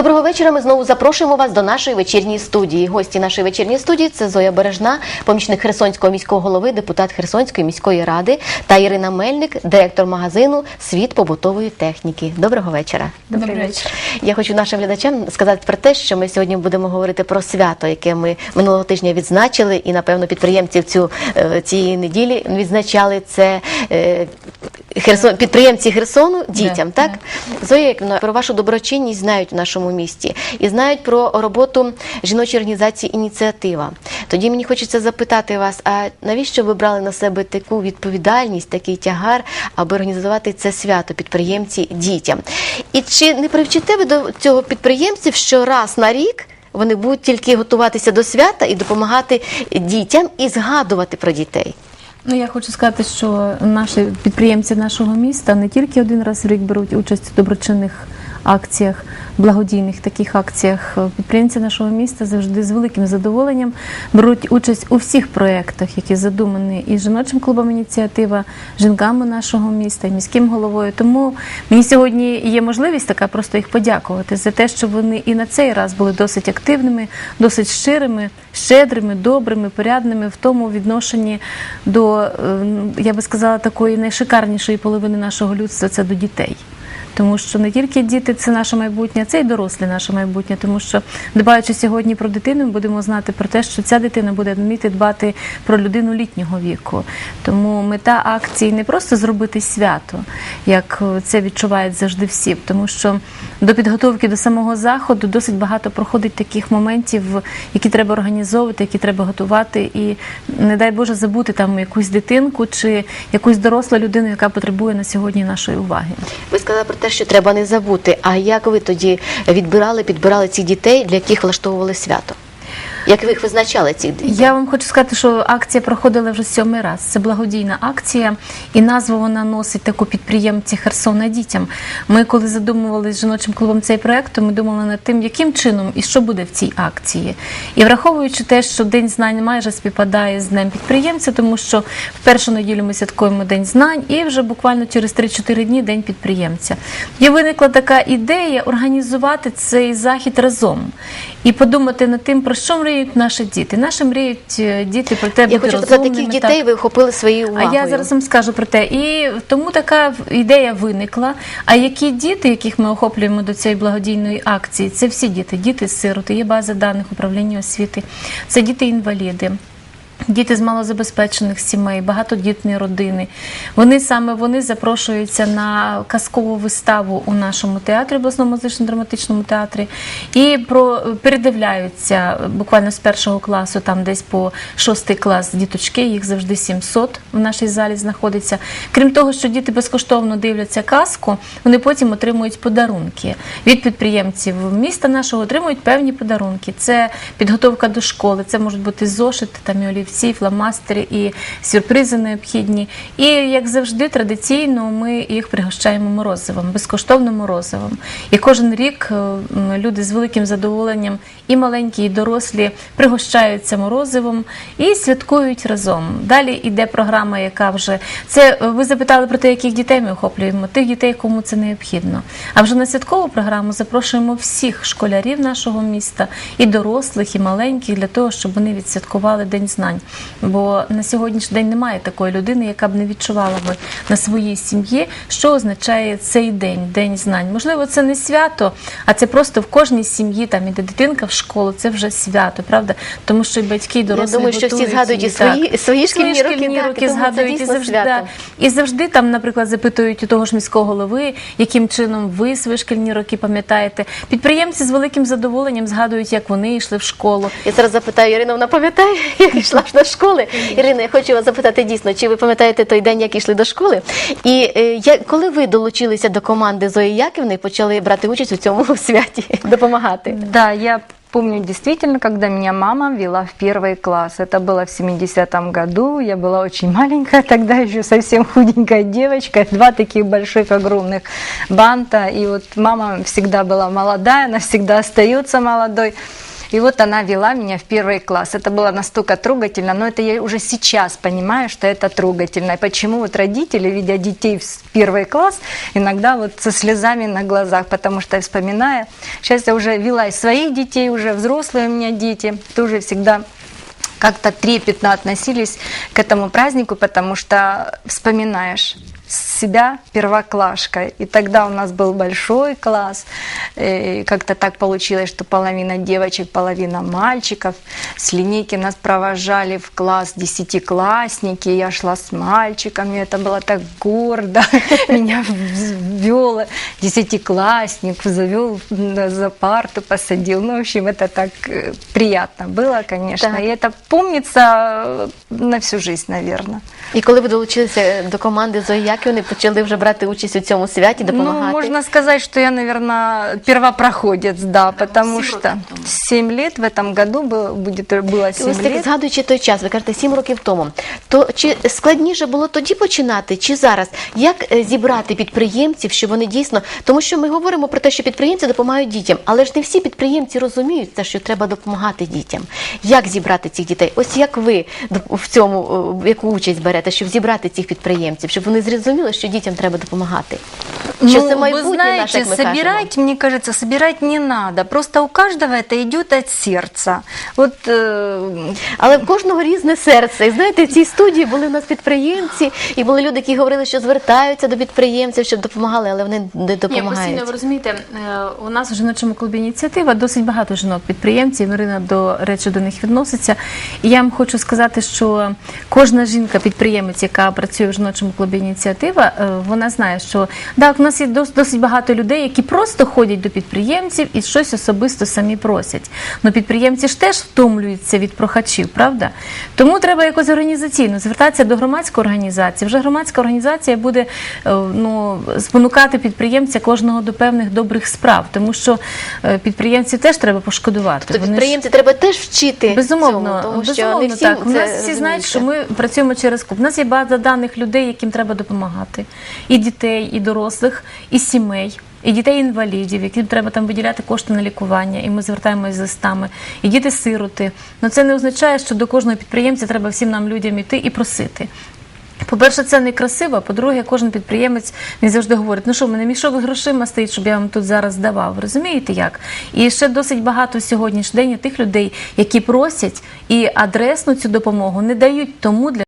Доброго вечора. Ми знову запрошуємо вас до нашої вечірньої студії. Гості нашої вечірньої студії це Зоя Бережна, помічник Херсонського міського голови, депутат Херсонської міської ради та Ірина Мельник, директор магазину Світ побутової техніки. Доброго вечора. Добрий вечір. Я хочу нашим глядачам сказати про те, що ми сьогодні будемо говорити про свято, яке ми минулого тижня відзначили, і напевно підприємців цю е, цієї неділі відзначали це е, Херсон, підприємці Херсону дітям. Так Зоя Яківна, про вашу доброчинність знають в нашому місті і знають про роботу жіночої організації ініціатива. Тоді мені хочеться запитати вас: а навіщо ви брали на себе таку відповідальність, такий тягар, аби організувати це свято підприємці дітям? І чи не привчите ви до цього підприємців, що раз на рік? Вони будуть тільки готуватися до свята і допомагати дітям і згадувати про дітей. Ну я хочу сказати, що наші підприємці нашого міста не тільки один раз в рік беруть участь у доброчинних акціях, благодійних таких акціях. Підприємці нашого міста завжди з великим задоволенням беруть участь у всіх проєктах, які задумані і жіночим клубом ініціатива, жінками нашого міста, і міським головою. Тому мені сьогодні є можливість така просто їх подякувати за те, що вони і на цей раз були досить активними, досить щирими, щедрими, добрими, порядними в тому відношенні до, е, я би сказала, такої найшикарнішої половини нашого людства це до дітей. Тому що не тільки діти це наше майбутнє, це й дорослі наше майбутнє. Тому що дбаючи сьогодні про дитину, ми будемо знати про те, що ця дитина буде вміти дбати про людину літнього віку. Тому мета акції не просто зробити свято, як це відчувають завжди всі, тому що до підготовки до самого заходу досить багато проходить таких моментів, які треба організовувати, які треба готувати, і не дай Боже забути там якусь дитинку чи якусь дорослу людину, яка потребує на сьогодні нашої уваги. Ви сказали про те, що треба не забути. А як ви тоді відбирали, підбирали цих дітей, для яких влаштовували свято? Як ви їх визначали цих дітей? Я вам хочу сказати, що акція проходила вже сьомий раз. Це благодійна акція, і назву вона носить таку підприємці Херсона дітям. Ми, коли задумували з жіночим клубом цей проект, то ми думали над тим, яким чином і що буде в цій акції. І враховуючи те, що День знань майже співпадає з Днем підприємця, тому що в першу неділю ми святкуємо День знань, і вже буквально через 3-4 дні День підприємця. І виникла така ідея організувати цей захід разом і подумати над тим, про що мріють наші діти. Наші мріють е, діти про те, Я бути хочу розумними. таких дітей так. ви охопили своєю А я зараз вам скажу про те. І тому така ідея виникла. А які діти, яких ми охоплюємо до цієї благодійної акції, це всі діти, діти сироти, є база даних управління освіти, це діти-інваліди. Діти з малозабезпечених сімей, багатодітні родини. Вони саме вони запрошуються на казкову виставу у нашому театрі, обласному музично-драматичному театрі, і про передивляються буквально з першого класу, там десь по шостий клас діточки, їх завжди 700 в нашій залі знаходиться. Крім того, що діти безкоштовно дивляться казку, вони потім отримують подарунки від підприємців міста нашого, отримують певні подарунки. Це підготовка до школи, це можуть бути зошити, там і олівці, фломастери і сюрпризи необхідні. І як завжди, традиційно ми їх пригощаємо морозивом, безкоштовно морозивом. І кожен рік е, люди з великим задоволенням, і маленькі, і дорослі пригощаються морозивом і святкують разом. Далі йде програма, яка вже це е, ви запитали про те, яких дітей ми охоплюємо, тих дітей, кому це необхідно. А вже на святкову програму запрошуємо всіх школярів нашого міста, і дорослих, і маленьких, для того, щоб вони відсвяткували День знань. Бо на сьогоднішній день немає такої людини, яка б не відчувала би на своїй сім'ї, що означає цей день, день знань. Можливо, це не свято, а це просто в кожній сім'ї там іде дитинка в школу. Це вже свято, правда? Тому що і батьки, і дорослі Я думаю, що всі згадують і її, так. свої, свої шкільні, Свої шкільні роки, роки так, тому згадують і завжди, да. і завжди там, наприклад, запитують у того ж міського голови, яким чином ви свої шкільні роки пам'ятаєте. Підприємці з великим задоволенням згадують, як вони йшли в школу. Я зараз запитаю Ірину, вона пам'ятає, як йшла ж до школи. Ірина, я хочу вас запитати дійсно, чи ви пам'ятаєте той день, як йшли до школи? І е, я, коли ви долучилися до команди Зої Яківни і почали брати участь у цьому святі, допомагати? Да, я помню действительно, когда меня мама вела в первый класс. Это было в 70-м году. Я была очень маленькая тогда, еще совсем худенькая девочка. Два таких больших, огромных банта. И вот мама всегда была молодая, она всегда остается молодой. И вот она вела меня в первый класс. Это было настолько трогательно, но это я уже сейчас понимаю, что это трогательно. И почему вот родители, видя детей в первый класс, иногда вот со слезами на глазах, потому что я вспоминаю, сейчас я уже вела и своих детей, уже взрослые у меня дети, тоже всегда как-то трепетно относились к этому празднику, потому что вспоминаешь себя первоклашкой. И тогда у нас был большой класс. И как-то так получилось, что половина девочек, половина мальчиков. С линейки нас провожали в класс десятиклассники. Я шла с мальчиками. Это было так гордо. Меня ввел десятиклассник, завел за парту, посадил. Ну, в общем, это так э, приятно было, конечно. Так. И это помнится э, на всю жизнь, наверное. І коли ви долучилися до команди Зої Яківни, почали вже брати участь у цьому святі, допомагати. Ну, можно сказать, что я, наверное, первопроходец, да, потому семь что років тому. 7 лет в этом году было, будет, было І 7 Ось так лет. згадуючи той час, ви кажете, сім років тому. То чи складніше було тоді починати, чи зараз? Як е, зібрати підприємців, щоб вони дійсно, тому що ми говоримо про те, що підприємці допомагають дітям, але ж не всі підприємці розуміють те, що треба допомагати дітям. Як зібрати цих дітей? Ось як ви доп- в цьому е, яку участь берете, щоб зібрати цих підприємців, щоб вони зрозуміли, що дітям треба допомагати? Що це Ну, майбутнє вы знаете, наше, як ми кажемо. собирать, мне кажется, собирать не надо. Просто у каждого это идет от сердца. Вот э, Але в кожного різне серце. І знаєте, в цій студії були у нас підприємці, і були люди, які говорили, що звертаються до підприємців, щоб допомагали, але вони не Ні, постійно допомагають. ви розумієте, е, у нас в жіночому клубі ініціатива досить багато жінок-підприємців. Марина до речі до них відноситься. І я вам хочу сказати, що кожна жінка-підприємець, яка працює в жіночому клубі ініціатива, е, вона знає, що так, у нас є досить багато людей, які просто ходять до підприємців і щось особисто самі просять. Ну підприємці ж теж втомлюються від прохачів, правда? Тому треба якось організаційно звертатися до громадської організації. Вже громадська організація буде е, ну, спонукати підприємця кожного до певних добрих справ, тому що е, підприємців теж треба пошкодувати. То Вони ж- підприємці треба теж вчити Безумовно, цьому, тому що безумовно не всі так. У нас всі знають, що ми працюємо через клуб. У нас є база даних людей, яким треба допомагати. І дітей, і дорослих, і сімей. І дітей-інвалідів, яким треба там виділяти кошти на лікування, і ми звертаємось з листами, і діти-сироти. Ну це не означає, що до кожного підприємця треба всім нам людям іти і просити. По-перше, це не красиво. По-друге, кожен підприємець не завжди говорить, ну що, в мене мішок з грошима стоїть, щоб я вам тут зараз давав. Розумієте як? І ще досить багато сьогоднішній день тих людей, які просять і адресну цю допомогу не дають тому для.